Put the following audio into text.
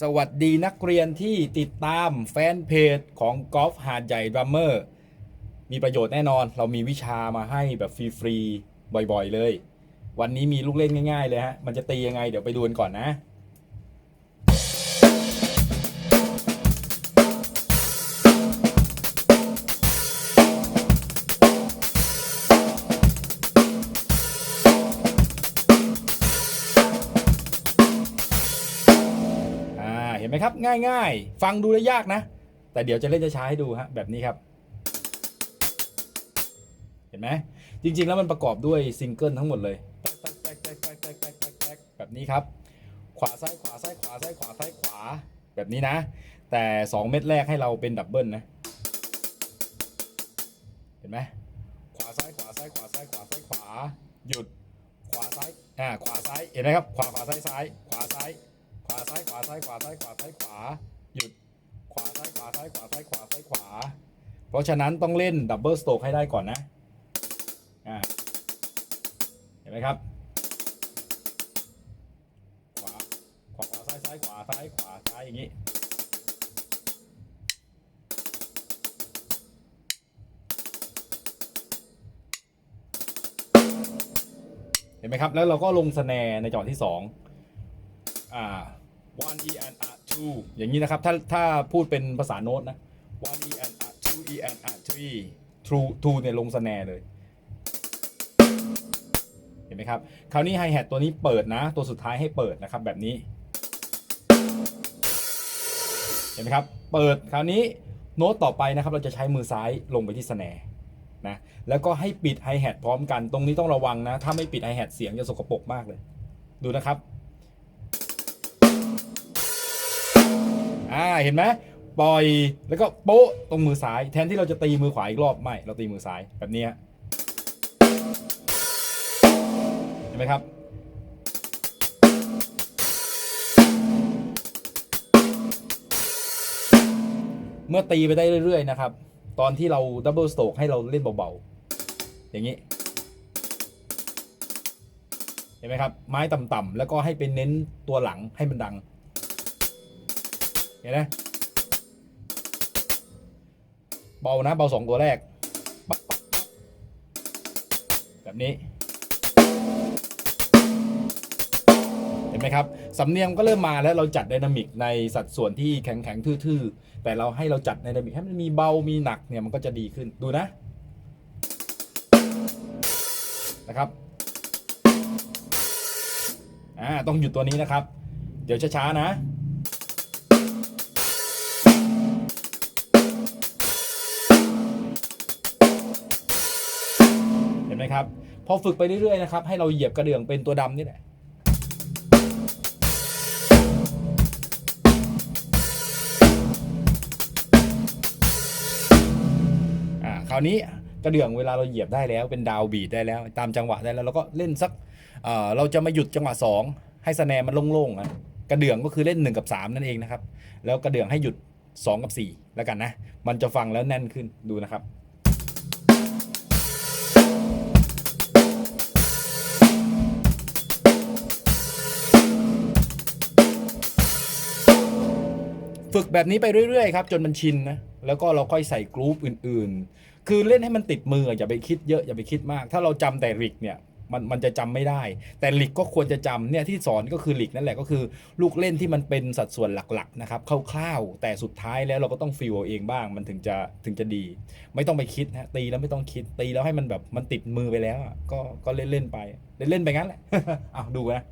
สวัสดีนักเรียนที่ติดตามแฟนเพจของกอล์ฟหาดใหญ่ดรัมเมอร์มีประโยชน์แน่นอน เรามีวิชามาให้แบบฟรีๆบ่อยๆเลย วันนี้มีลูกเล่นง่ายๆเลยฮะ มันจะตียังไงเดี๋ยวไปดูกันก่อนนะ ครับง่าย ๆ ฟังดูแล้วยากนะ แต่เดี๋ยวจะเล่นช้าๆให้ดูฮะแบบนี้ครับ เห็นไหมจริง ๆ แล้วมันประกอบด้วยซิงเกิลทั้งหมดเลยแบบนี้ครับ ขวาซ้ายขวาซ้ายขวาซ้ายขวาซ้ายขวาแบบนี้นะ แต่ 2 เม็ดแรกให้เราเป็นดับเบิลนะเห็นไหมขวาซ้ายขวาซ้ายขวาซ้ายขวาซ้ายขวาหยุดขวาซ้ายอ่าขวาซ้ายเห็นไหมครับ ขวาขวาซ้ายซ้ายขวาซ้าย ซ้ายขวาซ้ายขวาซ้ายขวา หยุดขวาซ้ายขวาซ้ายขวาซ้ายขวาซ้ายขวา เพราะฉะนั้นต้องเล่นดับเบิลสโตรกให้ได้ก่อนนะอ่าเห็นไหมครับ ขวาขวาขวาซ้ายซ้ายขวาซ้ายขวาซ้ายอย่างนี้เห็นไหมครับ แล้วเราก็ลงสแนร์ในจังหวะที่สองอ่า one e and r two อย่างนี้นะครับ ถ้าถ้าพูดเป็นภาษาโน้ตนะ one e and r two e and r three true two เนี่ยลงสแนร์เลย เห็นไหมครับ คราวนี้ไฮแฮทตัวนี้เปิดนะ ตัวสุดท้ายให้เปิดนะครับแบบนี้ เห็นไหมครับ เปิดคราวนี้โน้ตต่อไปนะครับ เราจะใช้มือซ้ายลงไปที่สแนร์นะแล้วก็ให้ปิดไฮแฮทพร้อมกัน ตรงนี้ต้องระวังนะ ถ้าไม่ปิดไฮแฮทเสียงจะสกปรกมากเลย ดูนะครับ อ่าเห็นไหมปล่อยแล้วก็โป๊ะตรงมือซ้าย แทนที่เราจะตีมือขวาอีกรอบไม่เราตีมือซ้ายแบบนี้เห็นไหมครับเมื่อตีไปได้เรื่อย ๆ นะครับ ตอนที่เราดับเบิลสโตกให้เราเล่นเบา ๆ อย่างนี้ เห็นไหมครับ ไม้ต่ำๆแล้วก็ให้เป็นเน้นตัวหลังให้มันดัง เห็นไหมเบานะเบาสองตัวแรก แบบนี้ เห็นไหมครับ สำเนียงก็เริ่มมาแล้วเราจัดไดนามิกในสัดส่วนที่แข็งแข็งทื่อๆ แต่เราให้เราจัดไดนามิกให้มันมีเบามีหนักเนี่ยมันก็จะดีขึ้นดูนะนะครับอ่าต้องหยุดตัวนี้นะครับ เดี๋ยวช้าๆนะ ห็นไหมครับ พอฝึกไปเรื่อยๆนะครับ ให้เราเหยียบกระเดื่องเป็นตัวดำนี่แหละอ่าคราวนี้กระเดื่องเวลาเราเหยียบได้แล้วเป็นดาวบีดได้แล้ว ตามจังหวะได้แล้วเราก็เล่นสักเเราจะมาหยุดจังหวะ 2 ให้สแนร์มันโล่งๆอะกระเดื่องก็คือเล่น 1 กับ 3 นั่นเองนะครับ แล้วกระเดื่องให้หยุด 2 กับ4แล้วกันนะ มันจะฟังแล้วแน่นขึ้นดูนะครับ ฝึกแบบนี้ไปเรื่อยๆครับจนมันชินนะแล้วก็เราค่อยใส่กรุ๊ปอื่นๆ คือเล่นให้มันติดมืออย่าไปคิดเยอะอย่าไปคิดมาก ถ้าเราจำแต่ริกเนี่ยมันมันจะจำไม่ได้ แต่ลิกก็ควรจะจำเนี่ยที่สอนก็คือลิกนั่นแหละก็คือ ลูกเล่นที่มันเป็นสัดส่วนหลักๆนะครับคร่าวๆแต่สุดท้ายแล้วเราก็ต้องฟีลเองบ้างมันถึงจะถึงจะดี ไม่ต้องไปคิดนะตีแล้วไม่ต้องคิดตีแล้วให้มันแบบมันติดมือไปแล้วก็ก็เล่นๆไป เล่นๆไปงั้นแหละอ้าวดูนะ